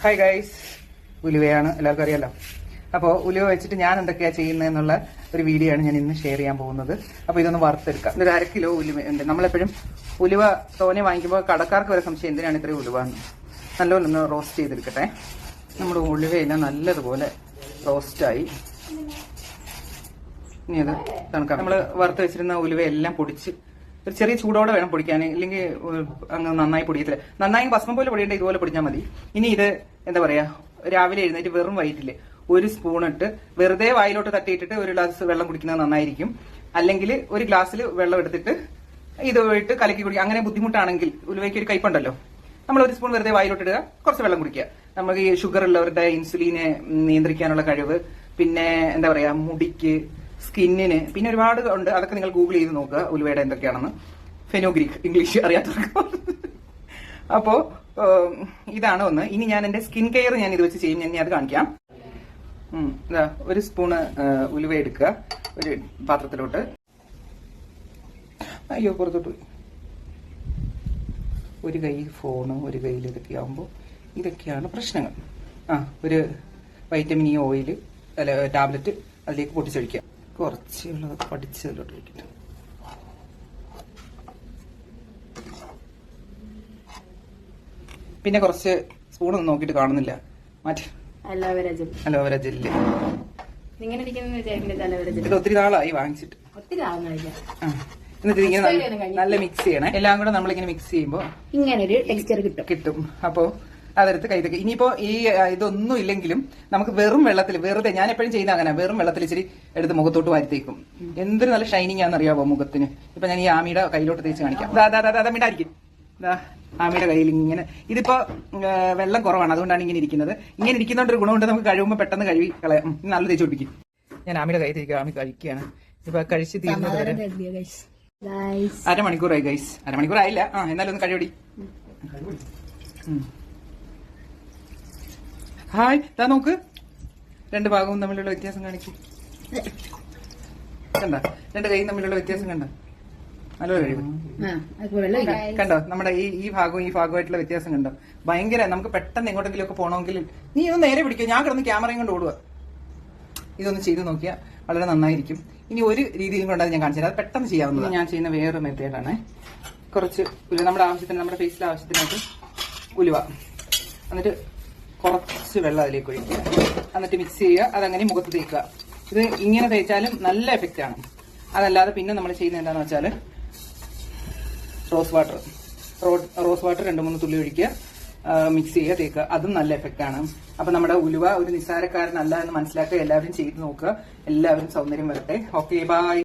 Hi guys ഉലുവയാണ്. എല്ലാവർക്കും അറിയാലോ? അപ്പോൾ ഉലുവ വെച്ചിട്ട് ഞാൻ എന്തൊക്കെയാണ് ചെയ്യുന്നതെന്നുള്ള ഒരു വീഡിയോ ആണ് ഞാൻ ഇന്ന് ഷെയർ ചെയ്യാൻ പോകുന്നത്. അപ്പോൾ ഇതൊന്ന് വറുത്തെടുക്കാം. ഒരു അര കിലോ ഉലുവ ഉണ്ട്. നമ്മളെപ്പോഴും ഉലുവ തോനെ വാങ്ങിക്കുമ്പോൾ കടക്കാർക്ക് വരെ സംശയം എന്തിനാണ് ഇത്രയും ഉലുവ എന്ന്? നല്ലപോലെ ഒന്ന് റോസ്റ്റ് ചെയ്തെടുക്കട്ടെ. നമ്മുടെ ഉലുവയെല്ലാം നല്ലതുപോലെ റോസ്റ്റായി ഇനി അത് തണുക്കാം. നമ്മൾ വറുത്ത് വെച്ചിരുന്ന ഉലുവയെല്ലാം പൊടിച്ച് ഒരു ചെറിയ ചൂടോടെ വേണം പൊടിക്കാൻ. ഇല്ലെങ്കിൽ അങ്ങ് നന്നായി പൊടിയത്തില്ല. നന്നായി ഭസ്മം പോലെ പൊടിയേണ്ട ഇതുപോലെ പൊടിഞ്ഞാൽ മതി. ഇനി ഇത് എന്താ പറയാ രാവിലെ എഴുന്നേറ്റ് വെറും വൈറ്റിൽ ഒരു സ്പൂൺ ഇട്ട് വെറുതെ വായിലോട്ട് തട്ടിയിട്ടിട്ട് ഒരു ഗ്ലാസ് വെള്ളം കുടിക്കുന്നത് നന്നായിരിക്കും. അല്ലെങ്കിൽ ഒരു ഗ്ലാസ്സിൽ വെള്ളം എടുത്തിട്ട് ഇത് ഇട്ട് കലക്കി കുടിക്കുക. അങ്ങനെ ബുദ്ധിമുട്ടാണെങ്കിൽ ഉലുവയ്ക്ക് ഒരു കയ്പുണ്ടല്ലോ. നമ്മൾ ഒരു സ്പൂൺ വെറുതെ വായിലോട്ട് ഇടുക കുറച്ച് വെള്ളം കുടിക്കുക. നമുക്ക് ഈ ഷുഗർ ഉള്ളവരുടെ ഇൻസുലിനെ നിയന്ത്രിക്കാനുള്ള കഴിവ്. പിന്നെ എന്താ പറയാ മുടിക്ക് സ്കിന്നിന്. പിന്നെ ഒരുപാട് ഉണ്ട്. അതൊക്കെ നിങ്ങൾ ഗൂഗിൾ ചെയ്ത് നോക്കുക. ഉലുവയുടെ എന്തൊക്കെയാണെന്ന്. ഫെനോഗ്രീക്ക് ഇംഗ്ലീഷ് അറിയാത്ത അപ്പോ ഇതാണ് ഒന്ന്. ഇനി ഞാൻ എന്റെ സ്കിൻ കെയർ ഞാൻ ഇത് വെച്ച് ചെയ്യും. ഞാൻ അത് കാണിക്കാം. ഒരു സ്പൂണ് ഉലുവ എടുക്കുക. ഒരു പാത്രത്തിലോട്ട്. അയ്യോ പുറത്തോട്ട് പോയി. ഒരു കൈ ഫോണ് ഒരു കയ്യിൽ ഇതൊക്കെ ആകുമ്പോൾ ഇതൊക്കെയാണ് പ്രശ്നങ്ങൾ. ആ ഒരു വൈറ്റമിൻ ഇ ഓയിൽ അല്ല ടാബ്ലറ്റ് അതിലേക്ക് പൊട്ടിച്ചൊഴിക്കുക. കുറച്ച് ഉള്ളത് പഠിച്ചതിലോട്ട് വെക്കട്ടെ പിന്നെ കുറച്ച് സ്പൂണൊന്നും നോക്കിയിട്ട് കാണുന്നില്ല. മാറ്റി. Aloe vera gel. ഇങ്ങനെ ഇത് ഒത്തിരി നാളായി വാങ്ങിച്ചിട്ട്. ഒത്തിരി. എന്നിട്ട് നല്ല- മിക്സ് ചെയ്യണേ. എല്ലാം കൂടെ നമ്മളിങ്ങനെ മിക്സ് ചെയ്യുമ്പോൾ ഇങ്ങനെ ഒരു ടെക്സ്ചർ കിട്ടും. കിട്ടും. അപ്പോ അതെടുത്ത് കൈതൊക്കെ. ഇനിയിപ്പോ ഈ ഇതൊന്നും ഇല്ലെങ്കിലും നമുക്ക് വെറും വെള്ളത്തിൽ വെറുതെ ഞാൻ എപ്പോഴും ചെയ്യുന്ന അങ്ങനെ വെറും വെള്ളത്തിൽ ഇച്ചിരി എടുത്ത് മുഖത്തോട്ട് വാരിത്തേക്കും. എന്തൊരു നല്ല ഷൈനിങ് ആണെന്നറിയാവോ മുഖത്തിന്? ഇപ്പൊ ഞാൻ ഈ ആമിയുടെ കയ്യിലോട്ട് തേച്ച് കാണിക്കാം. മിണ്ടായിരിക്കും ആമിയുടെ കയ്യിൽ ഇങ്ങനെ. ഇതിപ്പോ വെള്ളം കുറവാണ്. അതുകൊണ്ടാണ് ഇങ്ങനെ ഇരിക്കുന്നത്. ഇങ്ങനെ ഇരിക്കുന്നതുകൊണ്ട് ഒരു ഗുണമുണ്ട്. നമുക്ക് കഴിയുമ്പോൾ പെട്ടെന്ന് കഴുകി കളയാം. നല്ല തേച്ച് പിടിക്കും ഞാൻ ആമിയുടെ കൈ തേക്കുക ആമി കഴിക്കുകയാണ്. ഇപ്പൊ കഴിച്ച് തീരുന്നത് വരെ. അരമണിക്കൂറായി ഗൈസ് അരമണിക്കൂറായില്ല. ആ എന്നാലും ഒന്ന് കഴിവടി. ഹായ് ദാ നോക്ക്. രണ്ട് ഭാഗവും തമ്മിലുള്ള വ്യത്യാസം കാണിക്കും. കണ്ട? രണ്ട് കൈയും തമ്മിലുള്ള വ്യത്യാസം കണ്ട? നല്ലൊരു കഴിവ്. കണ്ടോ? നമ്മുടെ ഈ ഈ ഭാഗവും ഈ ഭാഗമായിട്ടുള്ള വ്യത്യാസം കണ്ടോ? ഭയങ്കര നമുക്ക് പെട്ടെന്ന് എങ്ങോട്ടെങ്കിലും ഒക്കെ പോകണമെങ്കിൽ നീ ഒന്ന് നേരെ പിടിക്കുക ഞാൻ കിടന്ന് ക്യാമറയും കൊണ്ട് ഓടുക ഇതൊന്ന് ചെയ്ത് നോക്കിയാൽ വളരെ നന്നായിരിക്കും. ഇനി ഒരു രീതിയിൽ കൊണ്ടാണ് ഞാൻ കാണിച്ചു അത് പെട്ടെന്ന് ചെയ്യാവുന്നത്. ഞാൻ ചെയ്യുന്ന വേറൊരു മെത്തേഡാണ്. കുറച്ച് ഉലുവ നമ്മുടെ ആവശ്യത്തിന് നമ്മുടെ ഫേസിലെ ആവശ്യത്തിനായിട്ട് ഉലുവ. എന്നിട്ട് കുറച്ച് വെള്ളം അതിലേക്ക് ഒഴിക്കുക. എന്നിട്ട് മിക്സ് ചെയ്യുക. അതങ്ങനെ മുഖത്ത് തേക്കുക. ഇത് ഇങ്ങനെ തേച്ചാലും നല്ല എഫക്റ്റ് ആണ്. അതല്ലാതെ പിന്നെ നമ്മൾ ചെയ്യുന്നത് എന്താണെന്ന് വെച്ചാൽ റോസ് വാട്ടർ റോസ് വാട്ടർ രണ്ട് മൂന്ന് തുള്ളി ഒഴിക്കുക. മിക്സ് ചെയ്യുക തേക്കുക. അതും നല്ല എഫക്റ്റ് ആണ്. അപ്പൊ നമ്മുടെ ഉലുവ ഒരു നിസ്സാരക്കാരനല്ല എന്ന് മനസ്സിലാക്കുക. എല്ലാവരും ചെയ്ത് നോക്കുക. എല്ലാവരും സൗന്ദര്യം വരട്ടെ. Okay bye